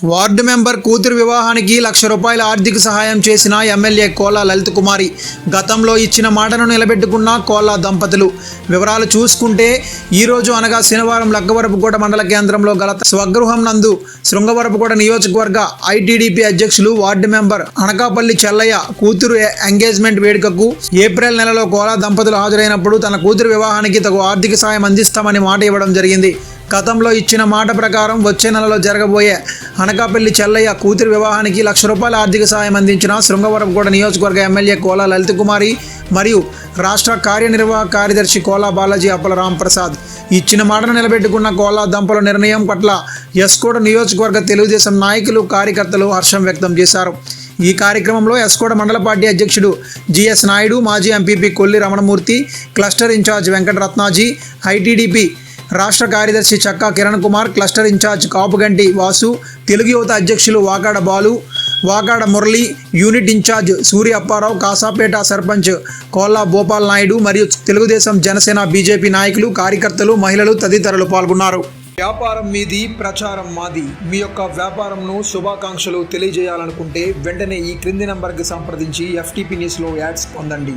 Ward member కూతురు వివాహానికి లక్ష రూపాయల ఆర్థిక సహాయం చేసిన ఎమ్మెల్యే కోలా లలిత్ కుమారి గతంలో ఇచ్చిన మాటను నిలబెట్టుకున్న కోలా దంపతులు. వివరాలు చూసుకుంటే ఈరోజు అనగా శనివారం లక్కవరపుకోట మండల కేంద్రంలో గల స్వగృహం నందు శృంగవరపుకోట నియోజకవర్గ ఐటీడీపీ అధ్యక్షులు వార్డు మెంబర్ అనకాపల్లి చెల్లయ్య కూతురు ఎంగేజ్మెంట్ వేడుకకు ఏప్రిల్ నెలలో కోలా దంపతులు హాజరైనప్పుడు తన కూతురు వివాహానికి తగు ఆర్థిక సాయం అందిస్తామని మాట ఇవ్వడం జరిగింది. గతంలో ఇచ్చిన మాట ప్రకారం వచ్చే నెలలో జరగబోయే అనకాపల్లి చెల్లయ్య కూతురి వివాహానికి లక్ష రూపాయల ఆర్థిక సాయం అందించిన శృంగవరంగూడ నియోజకవర్గ ఎమ్మెల్యే కోలా లలిత కుమారి మరియు రాష్ట్ర కార్యనిర్వాహక కార్యదర్శి కోలా బాలాజీ అప్పల రాంప్రసాద్. ఇచ్చిన మాటను నిలబెట్టుకున్న కోలా దంపల నిర్ణయం పట్ల ఎస్కోడ నియోజకవర్గ తెలుగుదేశం నాయకులు కార్యకర్తలు హర్షం వ్యక్తం చేశారు. ఈ కార్యక్రమంలో ఎస్కోడ మండల పార్టీ అధ్యక్షుడు జిఎస్ నాయుడు మాజీ MPP Kolli Ramanamurthy cluster incharge Venkataratnaji ITDP రాష్ట్ర కార్యదర్శి చక్కా కిరణ్ కుమార్ క్లస్టర్ ఇన్ఛార్జ్ కాపుగంటి వాసు తెలుగు యువత అధ్యక్షులు వాకాడ బాలు వాకాడ మురళి యూనిట్ ఇన్ఛార్జ్ సూర్య అప్పారావు కాసాపేట సర్పంచ్ కోల్లా భోపాల్ నాయుడు మరియు తెలుగుదేశం జనసేన బీజేపీ నాయకులు కార్యకర్తలు మహిళలు తదితరులు పాల్గొన్నారు. వ్యాపారం మీది ప్రచారం మాది. మీ యొక్క వ్యాపారంను శుభాకాంక్షలు తెలియజేయాలనుకుంటే వెంటనే ఈ క్రింది నంబర్కి సంప్రదించి ఎఫ్టీపీ న్యూస్లో యాడ్స్ పొందండి.